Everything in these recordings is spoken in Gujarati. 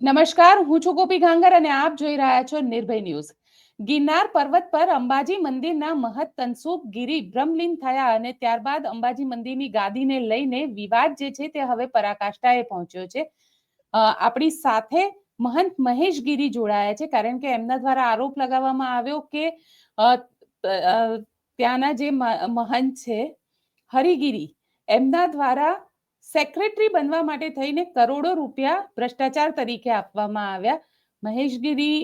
નમસ્કાર, હું છું ગોપી ગાંગર અને આપ જોઈ રહ્યા છો નિર્ભય ન્યૂઝ. ગિરનાર પર્વત પર અંબાજી મંદિરના મહત તનસુખ ગીરી બ્રહ્મલીન થયા અને ત્યારબાદ અંબાજી મંદિરની ગાદીને લઈને વિવાદ જે છે તે હવે પરાકાષ્ઠાએ પહોંચ્યો છે. આપણી સાથે મહંત મહેશ ગીરી જોડાયા છે, કારણ કે એમના દ્વારા આરોપ લગાવવામાં આવ્યો કે ત્યાંના જે મહંત છે, હરિગીરી, એમના દ્વારા સેક્રેટરી બનવા માટે થઈને કરોડો રૂપિયા ભ્રષ્ટાચાર તરીકે આપવામાં આવ્યા. મહેશગીરી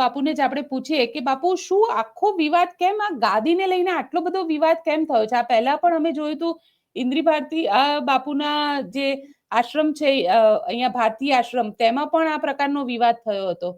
બાપુને જ આપણે પૂછીએ કે બાપુ, શું આખો વિવાદ કેમ આ ગાદીને લઈને આટલો બધો વિવાદ કેમ થયો છે? આ પહેલા પણ અમે જોયું હતું ઇન્દ્રી ભારતી બાપુના જે આશ્રમ છે અહીંયા ભારતીય આશ્રમ, તેમાં પણ આ પ્રકારનો વિવાદ થયો હતો.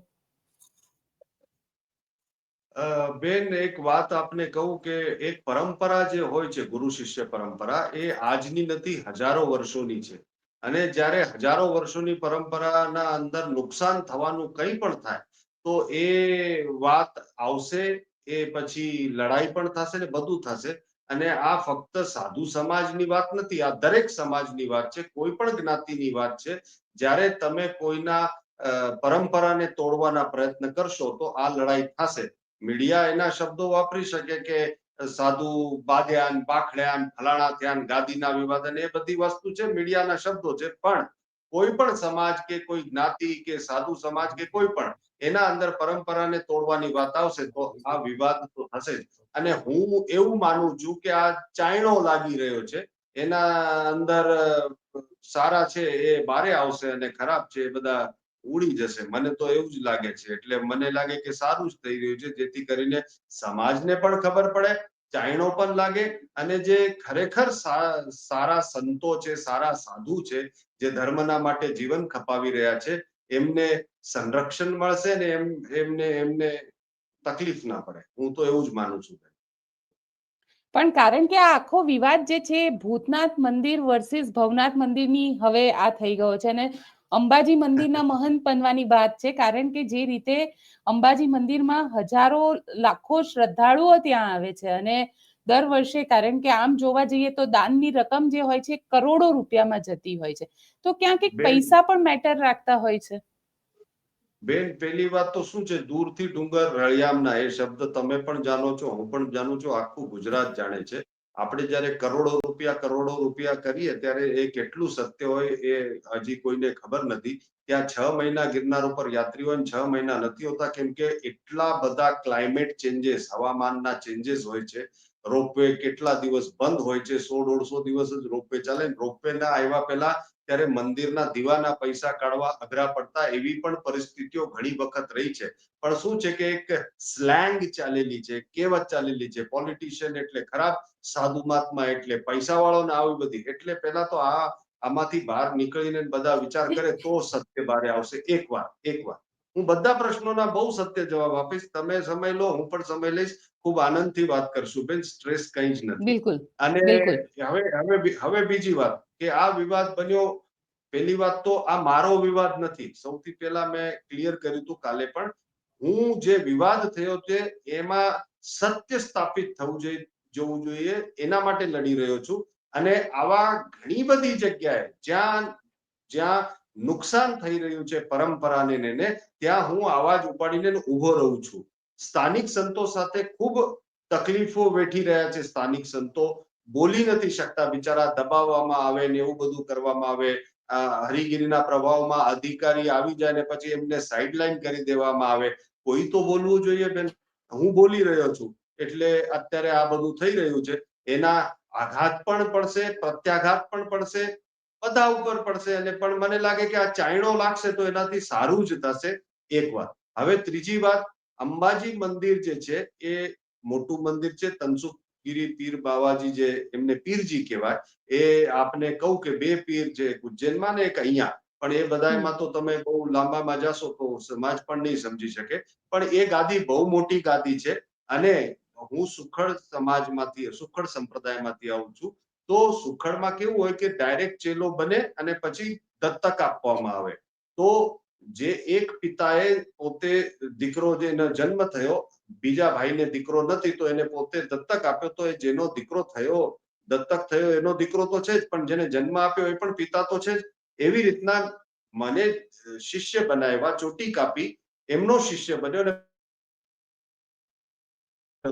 બેન, એક વાત આપને કહું કે એક પરંપરા જે હોય છે, ગુરુ શિષ્ય પરંપરા, એ આજની નથી, હજારો વર્ષોની છે. અને જ્યારે હજારો વર્ષોની પરંપરાના અંદર નુકસાન થવાનું કંઈ પણ થાય, તો એ વાત આવશે, એ પછી લડાઈ પણ થશે ને બધું થશે. અને આ ફક્ત સાધુ સમાજની વાત નથી, આ દરેક સમાજની વાત છે, કોઈ પણ જ્ઞાતિની વાત છે. જ્યારે તમે કોઈના પરંપરાને તોડવાના પ્રયત્ન કરશો, તો આ લડાઈ થશે. મીડિયા એના શબ્દો વાપરી શકે કે સાધુ બાદ્યાન પાખડ્યાન ફલાણા ધ્યાન, ગાદીના વિવાદન, એ બધી વસ્તુ છે મીડિયાના શબ્દો છે. પણ કોઈ પણ સમાજ કે કોઈ જ્ઞાતિ કે સાધુ સમાજ કે કોઈ પણ, એના અંદર પરંપરાને તોડવાની વાત આવશે તો આ વિવાદ તો થશે જ. અને હું એવું માનું છું કે આ ચાયણો લાગી રહ્યો છે. એના અંદર સારા છે એ બારે આવશે અને ખરાબ છે એ બધા ઉડી જશે. મને તો એવું જ લાગે છે. એટલે મને લાગે કે સારું જ થઈ રહ્યું છે. જેથી કરીને સમાજને પણ ખબર પડે ચાયણો પણ લાગે અને જે ખરેખર સારા સંતો છે, સારા સાધુ છે, જે ધર્મના માટે જીવન ખપાવી રહ્યા છે, એમને સંરક્ષણ મળશે ને એમ, એમને એમને તકલીફ ના પડે. હું તો એવું જ માનું છું પણ કારણ કે આ આખો વિવાદ જે છે, ભૂતનાથ મંદિર વર્સિસ ભવનાથ મંદિરની હવે આ થઈ ગયો છે અને અંબાજી મંદિરના મહંત બનવાની વાત છે. કારણ કે જે રીતે અંબાજી મંદિરમાં હજારો લાખો શ્રદ્ધાળુઓ ત્યાં આવે છે અને દર વર્ષે કારણ કે આમ જોવા જઈએ તો દાનની રકમ જે હોય છે કરોડો રૂપિયામાં જતી હોય છે. તો ક્યાંક એક પૈસા પણ મેટર રાખતા હોય છે. બેન પહેલી વાત તો શું છે? દૂરથી ડુંગર રળિયામના એ શબ્દ તમે પણ જાણો છો હું પણ જાણું છું આખું ગુજરાત જાણે છે. આપણે જયારે કરોડો રૂપિયા કરોડો રૂપિયા કરીએ ત્યારે એ કેટલું સત્ય હોય એ હજી કોઈને ખબર નથી. ત્યાં છ મહિના ગિરનાર ઉપર યાત્રીઓ છ મહિના નથી હોતા, કેમ કે એટલા બધા ક્લાઇમેટ ચેન્જીસ હવામાનના ચેન્જીસ હોય છે. રોપવે કેટલા દિવસ બંધ હોય છે? સો દોઢસો દિવસ જ રોપવે ચાલે રોપવે ના આવ્યા પહેલા ત્યારે મંદિરના દીવાના પૈસા કાઢવા અઘરા પડતા એવી પણ પરિસ્થિતિઓ ઘણી વખત રહી છે. પણ શું છે કે એક સ્લેંગ ચાલેલી છે કહેવત ચાલેલી છે પોલિટિશિયન એટલે ખરાબ. સાધુ મહાત્મા એટલે પૈસા વાળો ને આવી બધી. એટલે પેલા તો આ આમાંથી બહાર નીકળીને બધા વિચાર કરે તો સત્ય બારે આવશે. એક વાર એક વાર. હું બધા પ્રશ્નોના બહુ સત્ય જવાબ આપીશ. તમે સમય લો હું પણ સમય લઈશ. ખૂબ આનંદથી વાત કરશું બેન. સ્ટ્રેસ કઈ જ નથી. બિલકુલ. અને હવે હવે હવે બીજી વાત કે આ વિવાદ બન્યો. પહેલી વાત તો આ મારો વિવાદ નથી. સૌથી પહેલા મેં ક્લિયર કર્યું હતું કાલે પણ. હું જે વિવાદ થયો છે એમાં સત્ય સ્થાપિત થવું જોઈએ. જોવું જોઈએ એના માટે લડી રહ્યો છું અને આવા ઘણી બધી જગ્યાએ જ્યાં જ્યાં નુકસાન થઈ રહ્યું છે પરંપરાને ને ત્યાં હું અવાજ ઉપાડીને ઊભો રહું છું. સ્થાનિક સંતો સાથે ખૂબ તકલીફો વેઠી રહ્યા છે સ્થાનિક સંતો. બોલી નથી શકતા બિચારા, દબાવવામાં આવે ને એવું બધું કરવામાં આવે. હરિગીરીના પ્રભાવમાં અધિકારી આવી જાય ને પછી એમને સાઈડલાઈન કરી દેવામાં આવે. કોઈ તો બોલવું જોઈએ બેન. હું બોલી રહ્યો છું. એટલે અત્યારે આ બધું થઈ રહ્યું છે. એના આઘાત પણ પડશે પ્રત્યાઘાત પણ પડશે બધા ઉપર પડશે. અને પણ મને લાગે કે આ ચાયણો લાગશે તો એનાથી સારું જ થશે. એક વાત. હવે ત્રીજી વાત અંબાજી મંદિર જે છે એ મોટું મંદિર છે. તનસુખ ગીરી પીર બાવાજી જે એમને પીરજી કહેવાય એ આપને કહું કે બે પીર છે એક ઉજ્જૈનમાં ને એક અહીંયા. પણ એ બધામાં તો તમે બહુ લાંબામાં જશો તો સમાજ પણ નહીં સમજી શકે. પણ એ ગાદી બહુ મોટી ગાદી છે. અને હું સુખડ સમાજમાંથી, સુખડ સંપ્રદાયમાંથી આવું છું, તો સુખડમાં કેવું હોય કે ડાયરેક્ટ ચેલો બને અને પછી દત્તક આપવામાં આવે. તો જે એક પિતાએ પોતે દીકરો જેનો જન્મ થયો, બીજા ભાઈને દીકરો નથી, તો એને પોતે દત્તક આપ્યો, તો એ જેનો દીકરો થયો, દત્તક થયો, એનો દીકરો તો છે જ, પણ જેને જન્મ આપ્યો એ પણ પિતા તો છે જ. એવી રીતના મને શિષ્ય બનાવ્યા, ચોટી કાપી, એમનો શિષ્ય બન્યો અને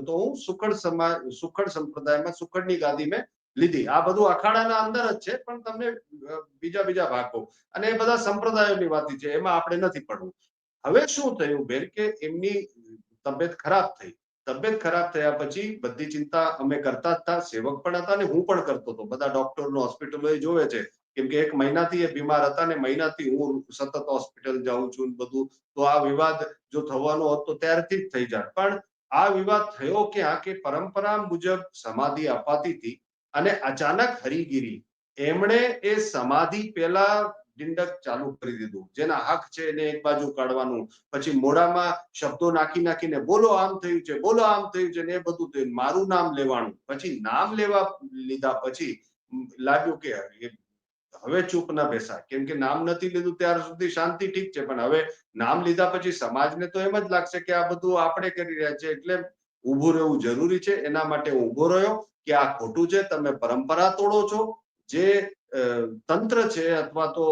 તો હું સુખડ સમાજ સુખડ સંપ્રદાયમાં સુખડની ગાદી મેં લીધી. આ બધું અખાડાના અંદર જ છે, પણ તમને બીજા બીજા ભાગો અને એ બધા સંપ્રદાયોની વાતી છે, એમાં આપણે નથી પડવું. હવે શું થયું, બેન, કે એમની તબિયત ખરાબ થઈ. તબિયત ખરાબ થયા પછી બધી ચિંતા અમે કરતા હતા, સેવક પણ હતા ને હું પણ કરતો હતો. બધા ડોક્ટરનો હોસ્પિટલો એ જોવે છે. કેમ કે એક મહિનાથી એ બીમાર હતા ને મહિનાથી હું સતત હોસ્પિટલ જાઉં છું બધું. તો આ વિવાદ જો થવાનો હતો ત્યારથી જ થઈ જાય પણ આ વિવાદ થયો ક્યાં કે પરંપરા મુજબ સમાધિ અપાતી હતી અને અચાનક હરિગીરી. એમણે એ સમાધિ પહેલા ડિંડક ચાલુ કરી દીધું. જેના હક છે એને એક બાજુ કાઢવાનું. પછી મોઢામાં શબ્દો નાખી નાખીને બોલો આમ થયું છે, બોલો આમ થયું છે ને એ બધું થયું. મારું નામ લેવાનું. પછી નામ લેવા લીધા પછી લાગ્યું કે હવે ચૂપ ના બેસાય. કેમ કે નામ નથી લીધું ત્યાર સુધી શાંતિ ઠીક છે, પણ હવે નામ લીધા પછી સમાજને તો એમ જ લાગશે કે આ બધું આપણે કરી રહ્યા છે એટલે ઉભું રહેવું જરૂરી છે. એના માટે ઊભો રહ્યો કે આ ખોટું છે, તમે પરંપરા તોડો છો. જે તંત્ર છે અથવા તો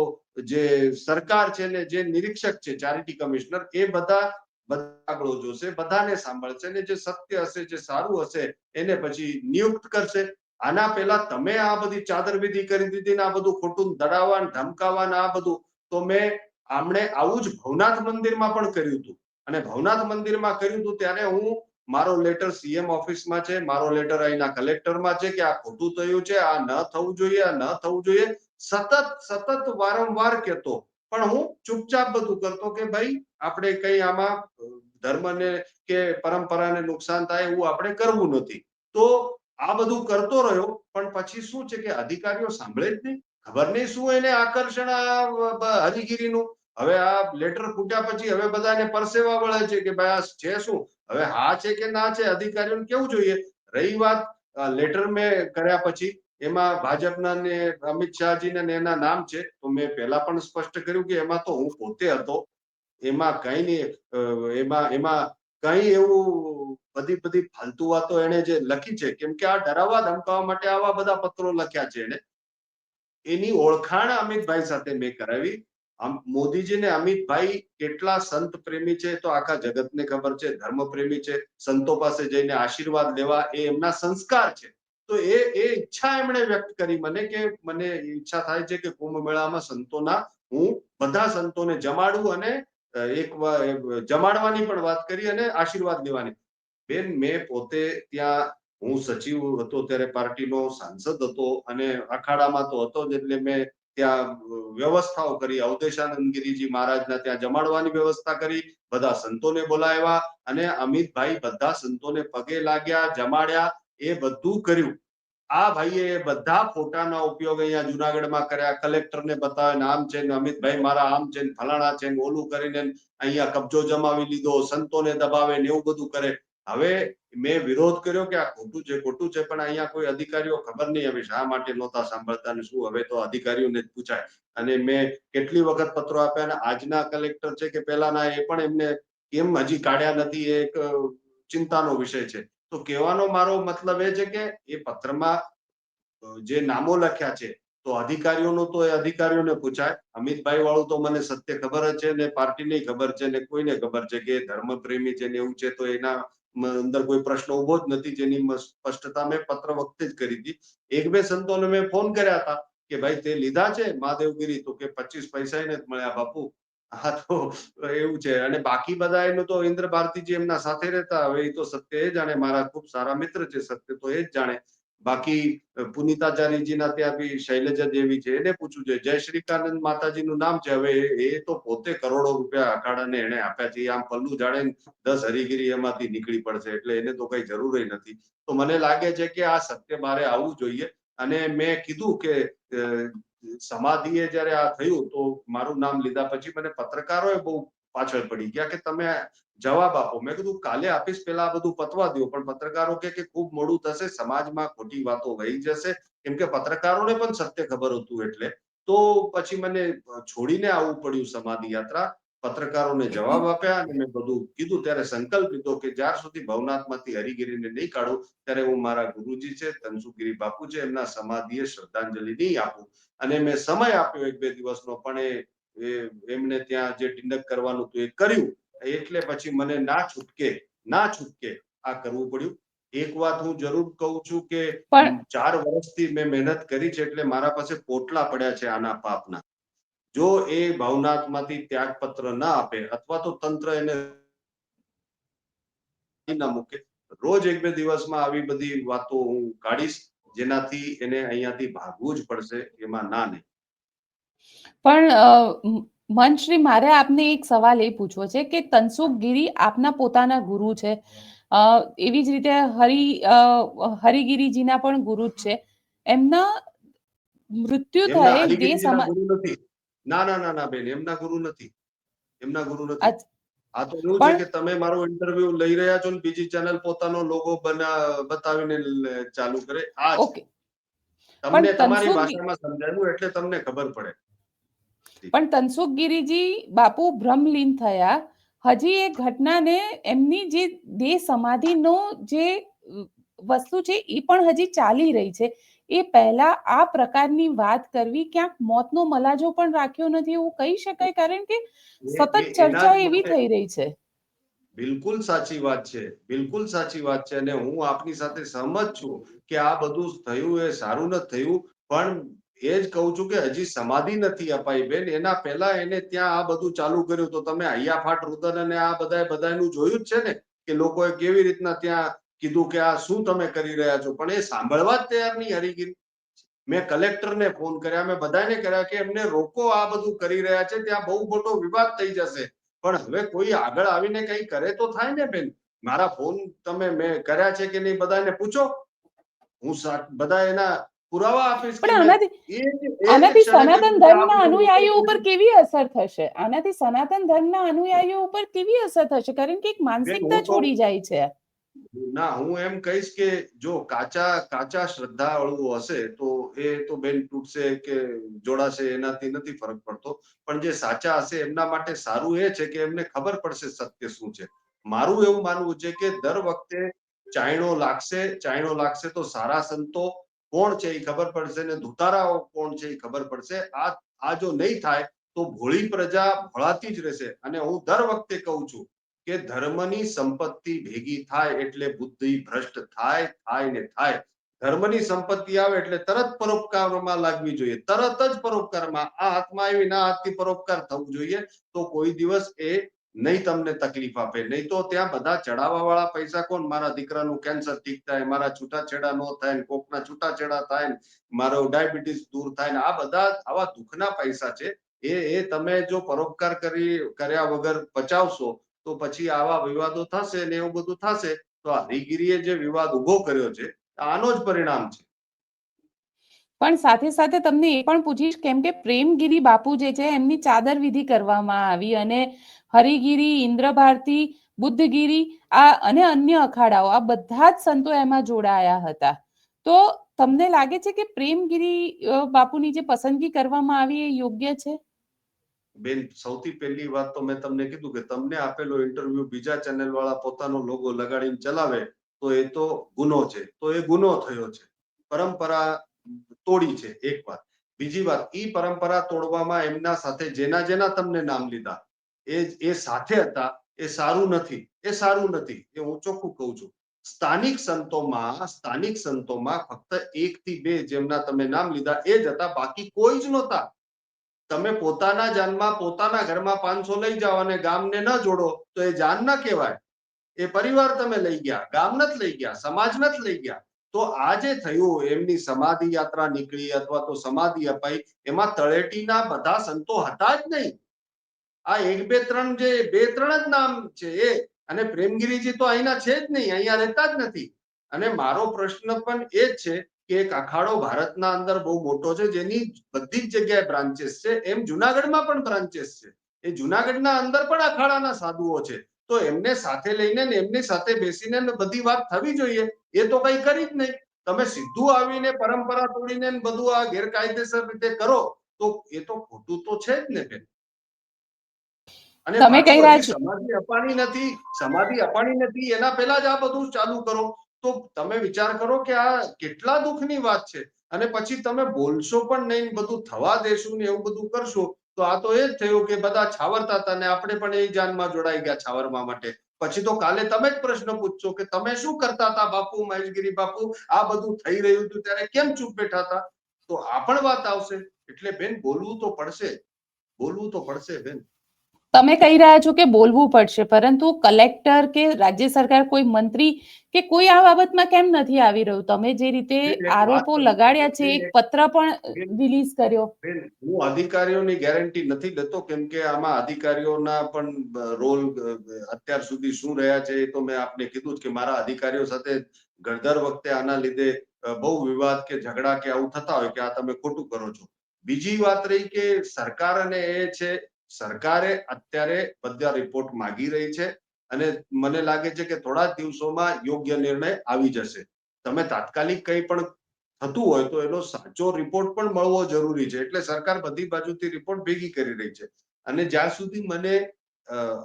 જે સરકાર છે ને જે નિરીક્ષક છે, ચારિટી કમિશનર, એ બધા બધા આગળ જોશે, બધાને સાંભળશે ને જે સત્ય હશે, જે સારું હશે, એને પછી નિયુક્ત કરશે. આના પહેલા તમે આ બધી ચાદર વિધિ કરી દીધી ને આ બધું ખોટું દડાવવા ને ધમકાવવા આ બધું, તો મેં આમણે આવું જ ભવનાથ મંદિરમાં પણ કર્યું હતું. અને ભવનાથ મંદિરમાં કર્યું હતું ત્યારે હું મારો લેટર સીએમ ઓફિસમાં છે, મારો લેટર અહીંના કલેક્ટરમાં છે કે આ ખોટું થયું છે, આ ન થવું જોઈએ, આ ન થવું જોઈએ. સતત સતત વારંવાર કહેતો. પણ હું ચૂપચાપ બધું કરતો કે ભાઈ, આપણે કઈ આમાં ધર્મને કે પરંપરાને નુકસાન થાય એવું આપણે કરવું નથી. તો આ બધું કરતો રહ્યો, પણ પછી શું છે કે અધિકારીઓ સાંભળે જ નહીં. ખબર નહીં શું એને આકર્ષણ હરિગીરીનું હવે આ લેટર ફૂટ્યા પછી હવે બધાને પરસેવા વળે છે કે ભાઈ આ છે શું? હવે હા છે કે ના છે અધિકારીઓને કેવું જોઈએ? રહી વાત લેટર મેં કર્યા પછી, એમાં ભાજપના ને અમિત શાહજી ને એના નામ છે, તો મેં પહેલા પણ સ્પષ્ટ કર્યું કે એમાં તો હું પોતે હતો. એમાં કઈ નહીં એમાં એમાં કઈ એવું બધી બધી ફાલતુ વાતો એને જે લખી છે, કેમ કે આ ડરાવવા ધમકાવવા માટે આવા બધા પત્રો લખ્યા છે એને એની ઓળખાણ અમિતભાઈ સાથે મેં કરાવી. મોદીજીને અમિતભાઈ કેટલા સંત પ્રેમી છે તો આખા જગતને ખબર છે, ધર્મ પ્રેમી છે, સંતો પાસે જઈને આશીર્વાદ લેવા એ એમના સંસ્કાર છે. તો એ એ ઈચ્છા એમણે વ્યક્ત કરી મને કે મને ઈચ્છા થાય છે કે કુંભ મેળામાં સંતોના હું બધા સંતોને જમાડું અને એક જમાડવાની પણ વાત કરી અને આશીર્વાદ લેવાની બેન, મેં પોતે ત્યાં, હું સચિવ હતો ત્યારે પાર્ટીનો સાંસદ હતો અને અખાડામાં તો હતો જ એટલે મેં ત્યાં વ્યવસ્થાઓ કરી અવધેશાનંદગીરીજી મહારાજના ત્યાં જમાડવાની વ્યવસ્થા કરી, બધા સંતોને બોલાવ્યા અને અમિતભાઈ બધા સંતોને પગે લાગ્યા, જમાડ્યા, એ બધું કર્યું. આ ભાઈએ બધા ફોટાના ઉપયોગ અહીંયા જુનાગઢમાં કર્યા, કલેક્ટરને બતાવે આમ છે ને અમિતભાઈ મારા આમ છે ને ફલાણા છે ઓલું કરીને અહીંયા કબજો જમાવી લીધો, સંતોને દબાવે ને એવું બધું કરે. હવે મેં વિરોધ કર્યો કે આ ખોટું છે ખોટું છે, પણ અહીંયા કોઈ અધિકારીઓ ખબર નહીં હવે શા માટે નહોતા સાંભળતા ને શું હવે તો અધિકારીઓને જ પૂછાય. અને મેં કેટલી વખત પત્રો આપ્યા અને આજના કલેક્ટર છે કે પહેલાના એ પણ એમને કેમ હજી કાઢ્યા નથી એ એક ચિંતાનો વિષય છે. તો કહેવાનો મારો મતલબ એ છે કે એ પત્રમાં જે નામો લખ્યા છે, તો અધિકારીઓનો તો એ અધિકારીઓને પૂછાય. અમિતભાઈ વાળું તો મને સત્ય ખબર જ છે ને પાર્ટીને ખબર છે ને કોઈને ખબર છે કે ધર્મપ્રેમી છે ને એવું છે તો એના અંદર કોઈ પ્રશ્ન ઊભો જ નથી જેની સ્પષ્ટતા મેં પત્ર વખતે જ કરી હતી. એક બે સંતોને મેં ફોન કર્યા હતા કે ભાઈ તે લીધા છે મહાદેવગીરી? તો કે પચીસ પૈસા નથી મળ્યા બાપુ. હા, તો એવું છે. અને બાકી બધા એનું તો ઇન્દ્ર ભારતીજી એમના સાથે રહેતા. હવે એ તો સત્ય એ જાણે. મારા ખૂબ સારા મિત્ર છે સત્ય તો એ જ જાણે. બાકી પુનિતાચાર્યજીના ત્યાં બી શૈલજા દેવી છે, એને પૂછવું જોઈએ. જય શ્રીકાનંદ માતાજીનું નામ છે. હવે એ- તો પોતે કરોડો રૂપિયા અખાડાને એને આપ્યા છે. આમ પલ્લુ જાણે દસ હરિગીરી એમાંથી નીકળી પડશે, એટલે એને તો કઈ જરૂર નથી. તો મને લાગે છે કે આ સત્ય મારે આવવું જોઈએ. અને મેં કીધું કે સમાધિએ જયારે આ થયું તો મારું નામ લીધા પછી મને પત્રકારોએ બહુ પાછળ પડી ગયા કે તમે જવાબ આપો. મેં કીધું, કાલે આપીશ, પેલા આ બધું પતવા દો પણ પત્રકારો કે, ખૂબ મોડું થશે, સમાજમાં ખોટી વાતો વહી જશે. કેમ કે પત્રકારોને પણ સત્ય ખબર હતું એટલે. તો પછી મને છોડીને આવવું પડ્યું સમાધિ યાત્રા પત્રકારોને જવાબ આપ્યા અને મેં બધું કીધું. ત્યારે સંકલ્પ લીધો કે, જ્યાર સુધી ભવનાથમાંથી હરિગીરીને નહીં કાઢું, ત્યારે હું મારા ગુરુજી છે તનસુગીરી બાપુ છે, એમના સમાધિએ શ્રદ્ધાંજલિ નહીં આપું. અને મેં સમય આપ્યો એક બે દિવસનો, પણ એ એમને ત્યાં જે ડિંડક કરવાનું હતું એ કર્યું. એટલે પછી મને ના છૂટકે ના છૂટકે આ કરવું પડ્યું. એક વાત હું જરૂર કહું છું કે ચાર વર્ષથી મેં મહેનત કરી છે એટલે મારા પાસે પોટલા પડ્યા છે આના પાપના. જો એ ભાવનાત્માથી ત્યાગપત્ર ના આપે અથવા તો તંત્ર એને ના મૂકે રોજ એક બે દિવસમાં આવી બધી વાતો હું કાઢીશ જેનાથી એને અહીંયાથી ભાગવું જ પડશે એમાં ના નહીં. પણ મનશ્રી મારે આપને એક સવાલ એ પૂછવો છે કે તનસુખ ગીરી આપના પોતાના ગુરુ છે. એવી જ રીતે હરિ હરિગીરીજીના પણ ગુરુ જ છે. એમના મૃત્યુ થયે ગુરુ નથી. ના ના ના ના બેન એમના ગુરુ નથી. એમના ગુરુ નથી. આ તો એવું છે કે તમે મારો ઇન્ટરવ્યુ લઈ રહ્યા છો ને બીજી ચેનલ પોતાનો લોગો બના બતાવીને ચાલુ કરે. આ ઓકે. તમને તમારી ભાષામાં સમજાવ્યું એટલે તમને ખબર પડે. પણ તનસુખ ગિરીજી બાપુ ભ્રમલીન થયા. હજી એ ઘટનાને એમની જે દેહ સમાધિનો જે વસ્તુ છે એ પણ હજી ચાલી રહી છે. એ પહેલા આ પ્રકારની વાત કરવી ક્યાંક મોતનો મલાજો પણ રાખ્યો નથી એવું કહી શકાય કારણ કે સતત ચર્ચા એવી થઈ રહી છે. બિલકુલ સાચી વાત છે. બિલકુલ સાચી વાત છે અને હું આપની સાથે સહમત છું કે આ બધું થયું એ સારું નથી થયું. પણ એ જ કહું છું કે હજી સમાધિ નથી અપાઈ બેન. એના પહેલા એને ત્યાં આ બધું ચાલુ કર્યું. તો તમે હૈયાફાટ રુદન અને આ બધા બધાનું જોયું જ છે ને કે લોકોએ કેવી રીતના ત્યાં કીધું કે આ શું તમે કરી રહ્યા છો? પણ એ સાંભળવા જ તૈયાર નહીં હરિગીરી મેં કલેક્ટરને ફોન કર્યા. મેં બધાને કર્યા કે એમને રોકો આ બધું કરી રહ્યા છે. ત્યાં બહુ મોટો વિવાદ થઈ જશે. પણ હવે કોઈ આગળ આવીને કંઈ કરે તો થાય ને બેન. મારા ફોન તમે મેં કર્યા છે કે નહીં બધાને પૂછો? હું બધા એના પુરાવા આપીશ પણ આનાથી આનાથી સનાતન ધર્મના અનુયાયીઓ ઉપર કેવી અસર થશે? આનાથી સનાતન ધર્મના અનુયાયીઓ ઉપર કેવી અસર થશે? કારણ કે એક માનસિકતા છોડી જાય છે. ના હું એમ કહીશ કે જો કાચા કાચા શ્રદ્ધાળુ હશે તો એ તો બેન તૂટશે કે જોડાશે એનાથી નથી ફરક પડતો. પણ જે સાચા હશે એમના માટે સારું એ છે કે એમને ખબર પડશે સત્ય શું છે. મારું એવું માનવું છે કે દર વખતે ચાયણો લાગશે ચાયણો લાગશે તો સારા સંતો કોણ છે એ ખબર પડશે ને ધુતારાઓ કોણ છે એ ખબર પડશે. આ આ જો નહીં થાય તો ભોળી પ્રજા ભળાતી જ રહેશે. અને હું દર વખતે કહું છું કે ધર્મની સંપત્તિ ભેગી થાય એટલે બુદ્ધિ ભ્રષ્ટ થાય થાય ને થાય. ધર્મની સંપત્તિ આવે એટલે તરત પરોપકારમાં લાગવી જોઈએ. તરત જ પરોપકારમાં આ હાથમાં આવી ના હાથથી પરોપકાર થવું જોઈએ. તો કોઈ દિવસ એ નહીં તમને તકલીફ આપે, નહીં તો ત્યાં બધા ચડાવવા વાળા પૈસા કોણ? મારા દીકરાનું કેન્સર ઠીક થાય, મારા છૂટાછેડા ન થાય, કોકના છૂટાછેડા થાય, મારો ડાયાબિટીસ દૂર થાય ને આ બધા આવા દુઃખના પૈસા છે. એ એ તમે જો પરોપકાર કરી, કર્યા વગર પચાવશો, તો પછી આવા વિવાદો થશે ને એવું બધું થશે, તો આ હરીગીરીએ જે વિવાદ ઊભો કર્યો છે, આનો જ પરિણામ છે. પણ સાથે સાથે તમને એ પણ પૂછીશ, કેમ કે પ્રેમગીરી બાપુ જે છે, એમની ચાદર વિધિ કરવામાં આવી અને હરિગીરી, ઇન્દ્રભારતી, બુદ્ધગીરી, આ અને અન્ય અખાડાઓ, આ બધા જ સંતો એમાં જોડાયા હતા. તો તમને લાગે છે કે પ્રેમગીરી બાપુની જે પસંદગી કરવામાં આવી એ યોગ્ય છે? બેન, સૌથી પહેલી વાત તો મેં તમને કીધું કે તમને આપેલો ઇન્ટરવ્યુ બીજા ચેનલ વાળા પોતાનો લોગો લગાડીને ચલાવે, તો એ તો ગુનો છે. તો એ ગુનો થયો છે. પરંપરા તોડી છે, એક વાત. બીજી વાત, ઈ પરંપરા તોડવામાં એમના સાથે જેના જેના તમને નામ લીધા એ એ સાથે હતા, એ સારું નથી, એ સારું નથી, એ હું ચોખ્ખું કહું છું. સ્થાનિક સંતોમાં સ્થાનિક સંતોમાં ફક્ત એક થી બે જેમના તમે નામ લીધા એ જ હતા, બાકી કોઈ જ નહોતા. તમે પોતાના જાનમાં, પોતાના ઘરમાં પાંચસો લઈ જાઓ અને ગામને ન જોડો, તો એ જાન ના કહેવાય. એ પરિવાર તમે લઈ ગયા, ગામ નથી લઈ ગયા, સમાજ નથી લઈ ગયા. તો આ જે થયું એમની સમાધિ યાત્રા નીકળી અથવા તો સમાધિ અપાઈ, એમાં તળેટીના બધા સંતો હતા જ નહીં. આ એક બે ત્રણ જે બે ત્રણ જ નામ છે એ, અને પ્રેમગીરીજી તો અહીંના છે જ નહીં, અહીંયા રહેતા જ નથી. અને મારો પ્રશ્ન પણ એ જ છે કે એક અખાડો ભારતના અંદર બહુ મોટો છે, જેની બધી જ જગ્યાએ બ્રાન્ચેસ છે, એમ જુનાગઢમાં પણ બ્રાન્ચેસ છે. એ જુનાગઢના અંદર પણ અખાડાના સાધુઓ છે. તો એમને સાથે લઈને ને એમની સાથે બેસીને બધી વાત થવી જોઈએ, એ તો કઈ કરી જ નહીં. તમે સીધું આવીને પરંપરા તોડીને બધું આ ગેરકાયદેસર રીતે કરો, તો એ તો ખોટું તો છે જ ને બેન. તમે કહી રહ્યા છો- સમાધિ અપાણી નથી સમાધિ અપાણી નથી એના પહેલા જ આ બધું ચાલુ કરો. તો તમે વિચાર કરો કે આ કેટલા દુઃખની વાત છે. અને પછી તમે બોલશો પણ નહીં બધું થવા દેશું ને એવું બધું કરશો તો આ તો એ જ થયું કે બધા છાવરતા હતા ને આપણે પણ એ જાનમાં જોડાઈ ગયા છાવરવા માટે. પછી તો કાલે તમે જ પ્રશ્ન પૂછશો કે તમે શું કરતા હતા બાપુ મહેશગીરી બાપુ? આ બધું થઈ રહ્યું હતું ત્યારે કેમ ચૂપ બેઠા હતા? તો આ પણ વાત આવશે. એટલે બેન બોલવું તો પડશે. બોલવું તો પડશે બેન. તમે કહી રહ્યા છો કે બોલવું પડશે પરંતુ કલેક્ટર કે રાજ્ય સરકાર કોઈ મંત્રી કે કોઈ આ બાબતમાં કેમ નથી આવી રહ્યું? તમે જે રીતે આરોપો લગાડ્યા છે એક પત્ર પણ રિલીઝ કર્યો. હું અધિકારીઓની ગેરંટી નથી લેતો કેમ કે આમાં અધિકારીઓના પણ રોલ અત્યાર સુધી શું રહ્યા છે એ તો મેં આપને કીધું કે મારા અધિકારીઓ સાથે ઘરદર વખતે આના લીધે બહુ વિવાદ કે ઝઘડા કે આવું થતા હોય કે આ તમે ખોટું કરો છો. બીજી વાત રહી કે સરકાર અને એ છે સરકારે અત્યારે બધા રિપોર્ટ માગી રહી છે અને મને લાગે છે કે થોડા દિવસોમાં યોગ્ય નિર્ણય આવી જશે. તમે તાત્કાલિક કંઈ પણ થતું હોય તો એનો સાચો રિપોર્ટ પણ મળવો જરૂરી છે. એટલે સરકાર બધી બાજુથી રિપોર્ટ ભેગી કરી રહી છે. અને જ્યાં સુધી મને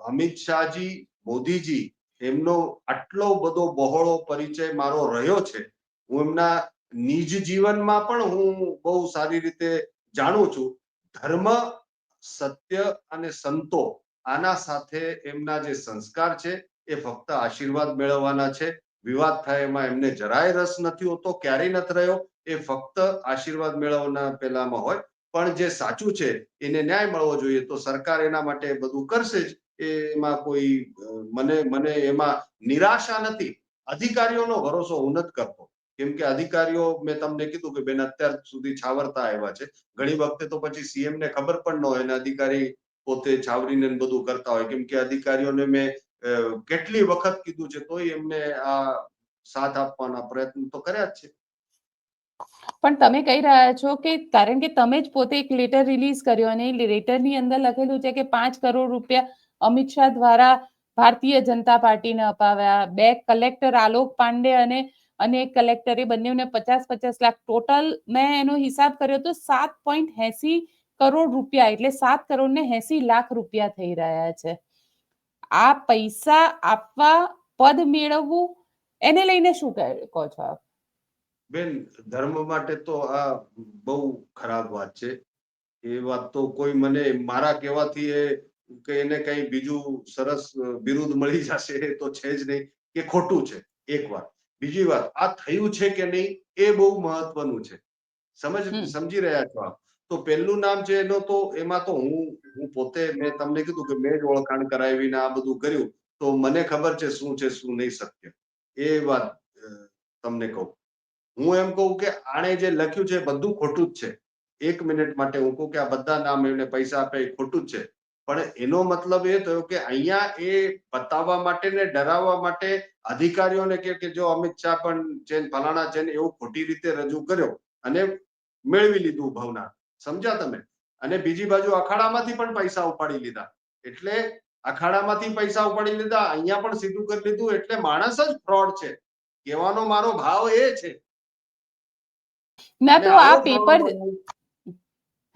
અમિત શાહજી, મોદીજી એમનો આટલો બધો બહોળો પરિચય મારો રહ્યો છે, હું એમના નિજ જીવનમાં પણ હું બહુ સારી રીતે જાણું છું. ધર્મ સત્ય અને સંતો આના સાથે એમના જે સંસ્કાર છે એ ફક્ત આશીર્વાદ મેળવવાના છે. વિવાદ થાય એમાં એમને જરાય રસ નથી હોતો, ક્યારેય નથી રહ્યો. એ ફક્ત આશીર્વાદ મેળવવાના પેલામાં હોય. પણ જે સાચું છે, એને ન્યાય મળવો જોઈએ તો સરકાર એના માટે બધું કરશે જ. એમાં કોઈ મને મને એમાં નિરાશા નથી. અધિકારીઓનો ભરોસો હું કરતો. કેમ કે અધિકારીઓ, મેં તમને કીધું કે બેન અત્યાર સુધી છાવરતા આવ્યા છે. ઘણી વખતે તો પછી સીએમ ને ખબર પણ ન હોય અને અધિકારી પોતે છાવરીને બધું કરતા હોય. કેમ કે અધિકારીઓને મેં કેટલી વખત કીધું છે તોય એમને આ સાથ આપવાના પ્રયત્ન તો કર્યા જ છે. પણ તમે કહી રહ્યા છો કે કારણ કે તમે જ પોતે એક લેટર રિલીઝ કર્યો અને એ લેટરની અંદર લખેલું છે કે પાંચ કરોડ રૂપિયા અમિત શાહ દ્વારા ભારતીય જનતા પાર્ટીને અપાવ્યા. બે કલેક્ટર આલોક પાંડે અને અને કલેક્ટરે બંનેને પચાસ પચાસ લાખ ટોટલ મેં એનો હિસાબ કર્યો તો સાત પોઈન્ટ એસી કરોડ રૂપિયા, એટલે સાત કરોડ ને એસી લાખ રૂપિયા થઈ રહ્યા છે. આ પૈસા આપવા, પદ મેળવવું, એને લઈને શું કહે- છો આપ? બેન, ધર્મ માટે તો આ બહુ ખરાબ વાત છે. એ વાત તો કોઈ મને, મારા કહેવાથી એ કે એને કઈ બીજું સરસ બિરુદ મળી જશે તો છે જ નહીં, કે ખોટું છે, એક વાત. બીજી વાત આ થયું છે કે નહીં એ બહુ મહત્વનું છે. સમજ સમજી રહ્યા છો આપ? તો પહેલું નામ છે એનો તો એમાં તો હું હું પોતે મેં તમને કીધું કે મેં જ ઓળખાણ કરાવીને આ બધું કર્યું. તો મને ખબર છે શું છે શું નહીં શક્ય. એ વાત તમને કહું. હું એમ કહું કે આણે જે લખ્યું છે એ બધું ખોટું જ છે. એક મિનિટ માટે હું કહું કે આ બધા નામ એમને પૈસા આપે એ ખોટું જ છે. પણ એનો મતલબ એ થયો કે અહીંયા એ બતાવવા માટે ને ડરાવવા માટે અધિકારીઓને કે કે જો અમિત શાહ પણ છે ફલાણા છે એવું ખોટી રીતે રજૂ કર્યો અને મેળવી લીધું ભાવના સમજ્યા તમે? અને બીજી બાજુ અખાડામાંથી પણ પૈસા ઉપાડી લીધા. એટલે અખાડામાંથી પૈસા ઉપાડી લીધા અહીંયા પણ સીધું કરી લીધું એટલે માણસ જ ફ્રોડ છે. કહેવાનો મારો ભાવ એ છે. ના તો આ પેપર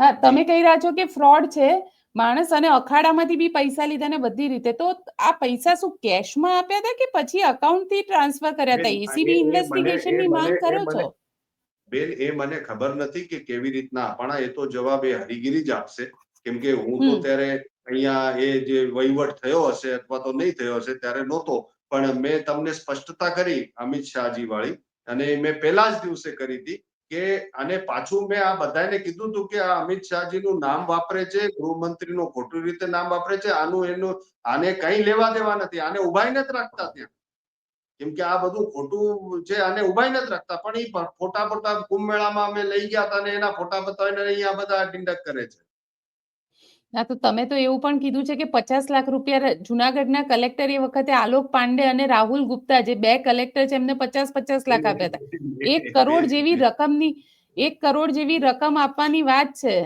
હા તમે કહી રહ્યા છો કે ફ્રોડ છે માણસ અને અખાડામાંથી બી પૈસા લીધા ને બધી રીતે. તો આ પૈસા શું કેશમાં આપ્યા હતા કે પછી અકાઉન્ટથી ટ્રાન્સફર કર્યા હતા? એસીબી ઇન્વેસ્ટિગેશનની માંગ કરો છો? બેન એ મને ખબર નથી કે કેવી રીતના આપણા એ તો જવાબ એ હરિગીરી જ આપશે. કેમ કે હું તો. ત્યારે અહીંયા એ જે વહીવટ થયો હશે અથવા તો નહીં થયો હશે ત્યારે નહોતો. પણ મેં તમને સ્પષ્ટતા કરી અમિત શાહજી વાળી અને મેં પહેલા જ દિવસે કરી હતી. કે, અને પાછું મેં આ બધાને કીધું હતું કે આ અમિત શાહજીનું નામ વાપરે છે, ગૃહમંત્રીનું ખોટું રીતે નામ વાપરે છે, આનું એનું, આને કઈ લેવા દેવા નથી, આને ઉભાઈ નથી રાખતા ત્યાં. કેમ કે આ બધું ખોટું છે, આને ઉભાઈ નથી રાખતા, પણ એ ફોટા ફોટા કુંભ મેળામાં અમે લઈ ગયા હતા અને એના ફોટા બતાવીને અહીંયા બધા ડિંડક કરે છે. ના, તો તમે તો એવું પણ કીધું છે કે પચાસ લાખ રૂપિયા જુનાગઢના કલેક્ટર એ વખતે આલોક પાંડે અને રાહુલ ગુપ્તા, જે બે કલેક્ટર છે, એમને પચાસ પચાસ લાખ આપ્યા હતા. એક કરોડ જેવી રકમની, એક કરોડ જેવી રકમ આપવાની વાત છે.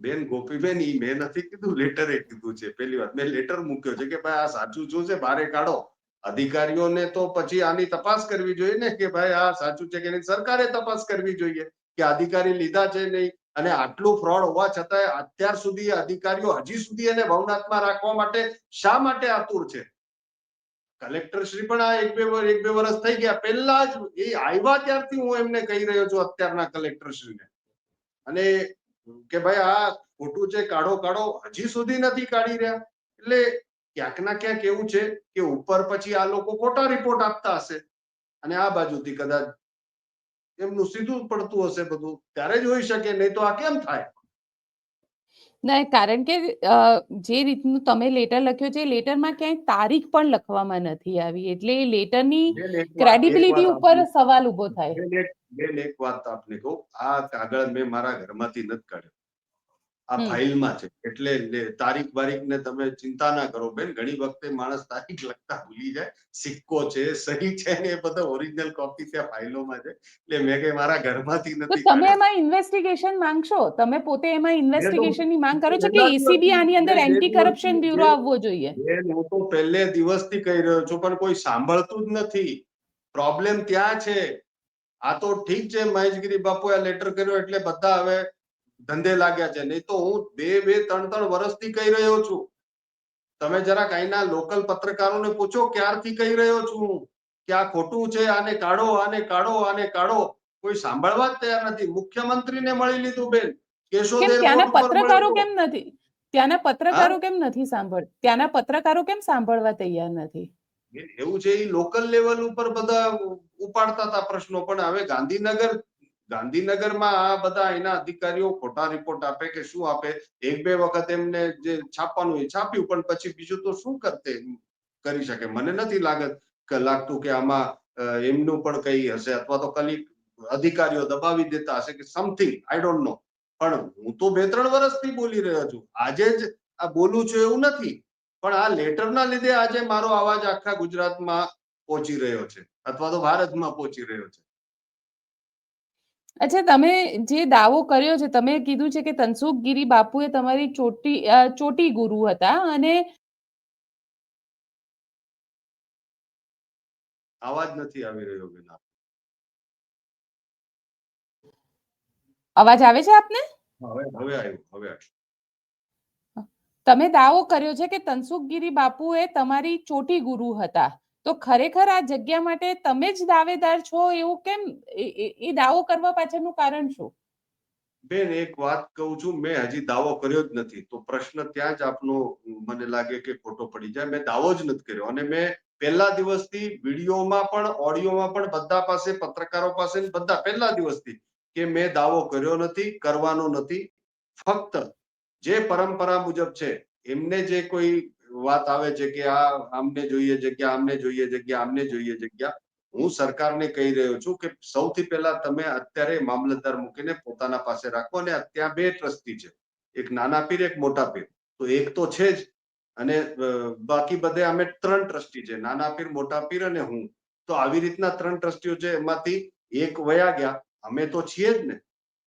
બેન, ગોપીબેન, ઈ મેં નથી કીધું, લેટર એ કીધું છે, પેલી વાત. મેં લેટર મૂક્યો છે કે ભાઈ આ સાચું શું છે, બારે કાઢો. અધિકારીઓને તો પછી આની તપાસ કરવી જોઈએ ને કે ભાઈ આ સાચું છે કે નહીં? સરકારે તપાસ કરવી જોઈએ કે અધિકારી લીધા છે નહીં? અને આટલું ફ્રોડ હોવા છતાંય અત્યાર સુધી અધિકારીઓ હજી સુધી એને ભવનાથમાં રાખવા માટે શા માટે આતુર છે? કલેક્ટર શ્રી પણ આ એક બે એક બે વર્ષ થઈ ગયા. પહેલા જ એ આવ્યા ત્યારથી હું એમને કહી રહ્યો છું અત્યારના કલેક્ટર શ્રીને. અને કે ભાઈ આ ખોટું છે, કાઢો કાઢો. હજી સુધી નથી કાઢી રહ્યા. એટલે ક્યાંક ના ક્યાંક એવું છે કે ઉપર પછી આ લોકો ખોટા રિપોર્ટ આપતા હશે. અને આ બાજુથી કદાચ એમનું સીધું પડતું હશે બધું. ત્યારે જ હોઈ શકે નહીં તો આ કેમ થાય? ના કારણ કે જે રીતનું તમે લેટર લખ્યો છે લેટરમાં ક્યાંય તારીખ પણ લખવામાં નથી આવી. એટલે એ લેટરની ક્રેડિબિલિટી ઉપર સવાલ ઊભો થાય. એક વાત આપને કહું. આ કાગળ મેં મારા ઘરમાંથી નથી કાઢ્યો. આ ફાઇલમાં છે. એટલે તારીખ બારીખ ને તમે ચિંતા ના કરો બેન. ઘણી વખતે માણસ તારીખ લખતા ભૂલી જાય. સિક્કો છે સહી છે ને એ બધા ઓરિજિનલ કોપી ત્યાં ફાઇલોમાં છે. એટલે મેં કઈ મારા ઘરમાંથી નથી તમે એમાં ઇન્વેસ્ટિગેશન માંગશો? તમે પોતે એમાં ઇન્વેસ્ટિગેશનની માંગ કરો છો કે એસીબી આની અંદર એન્ટી કરપ્શન બ્યુરો આવવો જોઈએ? હું તો પહેલે દિવસથી કહી રહ્યો છું પણ કોઈ સાંભળતું જ નથી. પ્રોબ્લેમ ત્યાં છે. આ તો ઠીક છે મહેશગીરી બાપુએ લેટર કર્યો એટલે બધા હવે ધંધે લાગ્યા છે. નહીં તો હું બે બે ત્રણ ત્રણ વર્ષથી કહી રહ્યો છું. તમે જરાક અહીંના લોકલ પત્રકારોને પૂછો ક્યારથી કહી રહ્યો છું? હું કે આ ખોટું છે આને કાઢો આને કાઢો આને કાઢો. કોઈ સાંભળવા જ તૈયાર નથી. મુખ્યમંત્રીને મળી લીધું બેન. ત્યાંના પત્રકારો કેમ નથી? ત્યાંના પત્રકારો કેમ નથી સાંભળ? ત્યાંના પત્રકારો કેમ સાંભળવા તૈયાર નથી? એવું છે એ લોકલ લેવલ ઉપર બધા ઉપાડતા હતા પ્રશ્નો. પણ હવે ગાંધીનગર ગાંધીનગરમાં આ બધા એના અધિકારીઓ ખોટા રિપોર્ટ આપે કે શું આપે? એક બે વખત એમને જે છાપવાનું એ છાપ્યું, પણ પછી બીજું તો શું કરતે કરી શકે? મને નથી લાગત લાગતું કે આમાં એમનું પણ કઈ હશે અથવા તો કલી અધિકારીઓ દબાવી દેતા હશે કે સમથિંગ આઈ ડોન્ટ નો પણ હું તો બે ત્રણ વર્ષથી બોલી રહ્યો છું. આજે જ આ બોલું છું એવું નથી. પણ આ લેટરના લીધે આજે મારો અવાજ આખા ગુજરાતમાં પહોંચી રહ્યો છે. અથવા તો ભારતમાં પહોંચી રહ્યો છે. અચ્છા તમે જે દાવો કર્યો છે તમે કીધું છે કે તનસુખ ગીરી એ તમારી ચોટી ચોટી ગુરુ હતા અને અવાજ નથી આવી રહ્યો બેન અવાજ આવે છે આપને? હવે હવે આવ્યો હવે આવ્યું. તમે દાવો કર્યો છે કે તનસુખ ગીરી એ તમારી ચોટી ગુરુ હતા. તો ખરેખર આ જગ્યા માટે તમે જ દાવેદાર છો એવું કેમ? એ- દાવો કરવા પાછળનું કારણ શું? બેન, એક વાત કહું છું, મેં હજી દાવો કર્યો જ નથી. તો પ્રશ્ન ત્યાં જ આપનો મને લાગે કે ખોટો પડી જાય. મેં દાવો જ નથી કર્યો. અને મેં પહેલા દિવસથી વિડીયોમાં પણ, ઓડિયોમાં પણ બધા પાસે, પત્રકારો પાસે બધા પહેલા દિવસથી કે મેં દાવો કર્યો નથી, કરવાનો નથી. ફક્ત જે પરંપરા મુજબ છે, એમને જે કોઈ વાત આવે છે કે આ આમને જોઈએ જગ્યા આમને જોઈએ જગ્યા આમને જોઈએ જગ્યા હું સરકારને કહી રહ્યો છું કે સૌથી પહેલા તમે અત્યારે મામલતદાર મૂકીને પોતાના પાસે રાખો અને ત્યાં બે ટ્રસ્ટી છે. એક નાના પીર, એક મોટા પીર. તો એક તો છે જ. અને બાકી બધે અમે ત્રણ ટ્રસ્ટી છે. નાના પીર, મોટા પીર અને હું. તો આવી રીતના ત્રણ ટ્રસ્ટીઓ છે એમાંથી એક વયા ગયા. અમે તો છીએ જ ને.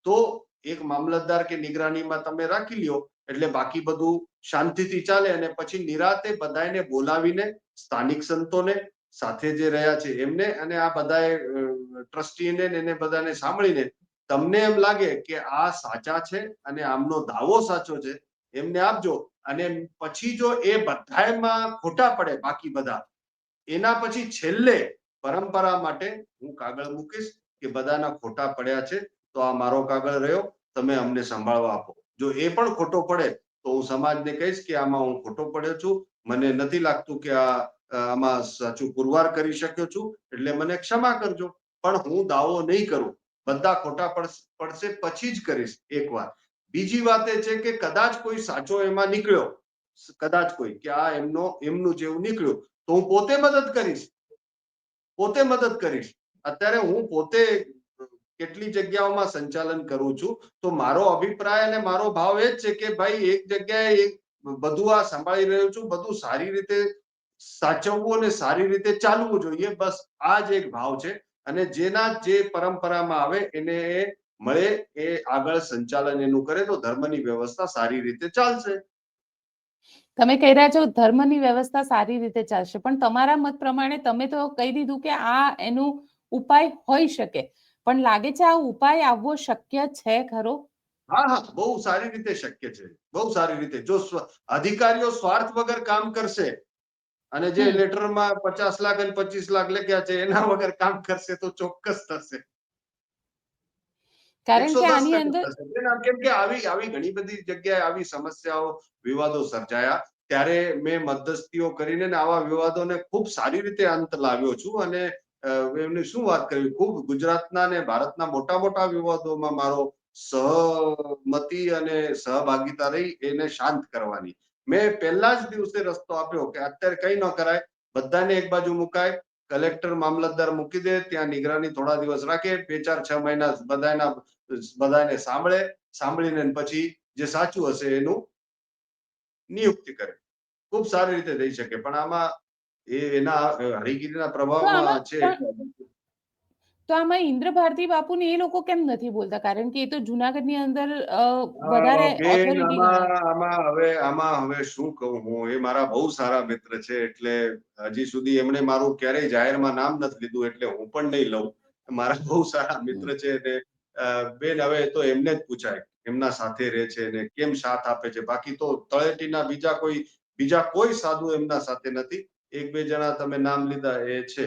તો એક મામલતદાર કે નિગરાનીમાં તમે રાખી લ્યો. એટલે બાકી બધું શાંતિથી ચાલે અને પછી નિરાતે બધાને બોલાવીને સ્થાનિક સંતોને સાથે જે રહ્યા છે એમને અને આ બધાએ ટ્રસ્ટીને એને બધાને સાંભળીને તમને એમ લાગે કે આ સાચા છે અને આમનો દાવો સાચો છે, એમને આપજો. અને પછી જો એ બધામાં ખોટા પડે બાકી બધા, એના પછી છેલ્લે પરંપરા માટે હું કાગળ મૂકીશ કે બધાના ખોટા પડ્યા છે તો આ મારો કાગળ રહ્યો, તમે અમને સંભાળવા આપો. જો એ પણ ખોટો પડે, તો હું સમાજને કહીશ કે આમાં હું ખોટો પડ્યો છું. મને નથી લાગતું કે આ, આમાં સાચું પુરવાર કરી શક્યો છું, એટલે મને ક્ષમા કરજો. પણ હું દાવો નહીં કરું. બધા ખોટા પડશ- પછી જ કરીશ એક વાર બીજી વાત એ છે કે કદાચ કોઈ સાચો એમાં નીકળ્યો, કદાચ કોઈ, કે આ એમનો, એમનું જેવું નીકળ્યું, તો હું પોતે મદદ કરીશ. પોતે મદદ કરીશ. અત્યારે હું પોતે કેટલી જગ્યાઓમાં સંચાલન કરું છું? તો મારો અભિપ્રાય અને મારો ભાવ એ જ છે કે ભાઈ એક જગ્યાએ બધું આ સંભાળી રહ્યો છું, બધું સારી રીતે સાચવવું અને સારી રીતે ચાલવું જોઈએ. બસ આ જ એક ભાવ છે અને જેના જે પરંપરામાં આવે એને મળે એ આગળ સંચાલન એનું કરે તો ધર્મની વ્યવસ્થા સારી રીતે ચાલશે. તમે કહી રહ્યા છો ધર્મની વ્યવસ્થા સારી રીતે ચાલશે, પણ તમારા મત પ્રમાણે તમે તો કહી દીધું કે આ એનું ઉપાય હોઈ શકે. પણ લાગે છે આ ઉપાય આવવો શક્ય છે ખરો? હા હા બહુ સારી રીતે શક્ય છે. બહુ સારી રીતે. જો અધિકારીઓ સ્વાર્થ વગર કામ કરશે અને જે લેટરમાં પચાસ લાખ અને પચીસ લાખ લખ્યા છે એના વગર કામ કરશે તો ચોક્કસ થશે. કારણ કે આની અંદર થશે. બેન, આમ કેમ કે આવી આવી ઘણી બધી જગ્યાએ આવી સમસ્યાઓ વિવાદો સર્જાયા. ત્યારે મેં મધ્યસ્થીઓ કરીને આવા વિવાદોને ખૂબ સારી રીતે અંત લાવ્યો છું અને એમની શું વાત કરવી? ખૂબ ગુજરાતના ને ભારતના મોટા મોટા વિવાદોમાં મારો સહમતી અને સહભાગિતા રહી, એને શાંત કરવાની. મેં પહેલા જ દિવસે રસ્તો આપ્યો કે અત્યારે કઈ ન કરાય, બધાને એક બાજુ મુકાય, કલેક્ટર મામલતદાર મૂકી દે, ત્યાં નિગરાની થોડા દિવસ રાખે, બે ચાર છ મહિના બધાના, બધાને સાંભળે, સાંભળીને પછી જે સાચું હશે એનું નિયુક્તિ કરે. ખૂબ સારી રીતે થઈ શકે, પણ આમાં એ એના હરિગીરીના પ્રભાવમાં છે. તો આમાં ઇન્દ્ર ભારતી બાપુ ને એ લોકો કેમ નથી બોલતા? કારણ કે એ તો જુનાગઢની અંદર વધારે આમાં હવે આમાં હવે શું કહું હું? એ મારા બહુ સારા મિત્ર છે એટલે હજી સુધી એમણે મારું ક્યારેય જાહેરમાં નામ નથી લીધું એટલે હું પણ નહીં લઉં. મારા બહુ સારા મિત્ર છે ને બેન હવે તો એમને જ પૂછાય એમના સાથે રહે છે ને કેમ સાથ આપે છે? બાકી તો તળેટીના બીજા કોઈ બીજા કોઈ સાધુ એમના સાથે નથી. એક બે જણા તમે નામ લીધા એ છે.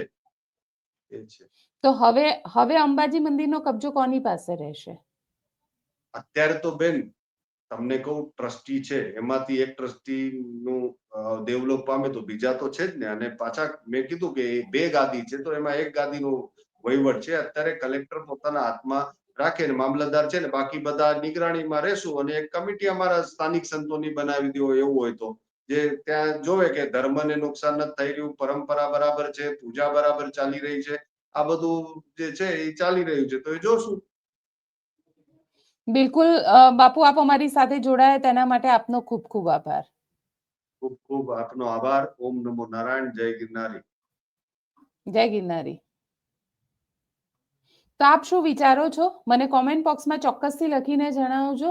એ છે. તો હવે હવે અંબાજી મંદિરનો કબજો કોની પાસે રહેશે? અત્યારે તો બેન તમને કહું ટ્રસ્ટી છે. એમાંથી એક ટ્રસ્ટી નું ડેવલપ પામે તો બીજા તો છે જ ને. અને પાછા મેં કીધું કે બે ગાદી છે તો એમાં એક ગાદીનો વહીવટ છે. અત્યારે કલેક્ટર પોતાના હાથમાં રાખે ને મામલતદાર છે ને બાકી બધા નિગરાણીમાં રહેશું અને એક કમિટી અમારા સ્થાનિક સંતોની બનાવી દો એવું હોય તો. જે ત્યાં જોવે કે ધર્મને નુકસાન નથી થઈ રહ્યું પરંપરા બરાબર છે પૂજા બરાબર ચાલી રહી છે આ બધું જે છે એ ચાલી રહ્યું છે. તો એ જોશું. બિલકુલ બાપુ આપ અમારી સાથે જોડાયા તેના માટે આપનો ખૂબ ખૂબ આભાર. ખૂબ ખૂબ આપનો આભાર. ઓમ નમો નારાયણ. જય ગિરનારી. જય ગિરનારી. તો આપ શું વિચારો છો? મને કોમેન્ટ બોક્સમાં ચોક્કસથી લખીને જણાવજો.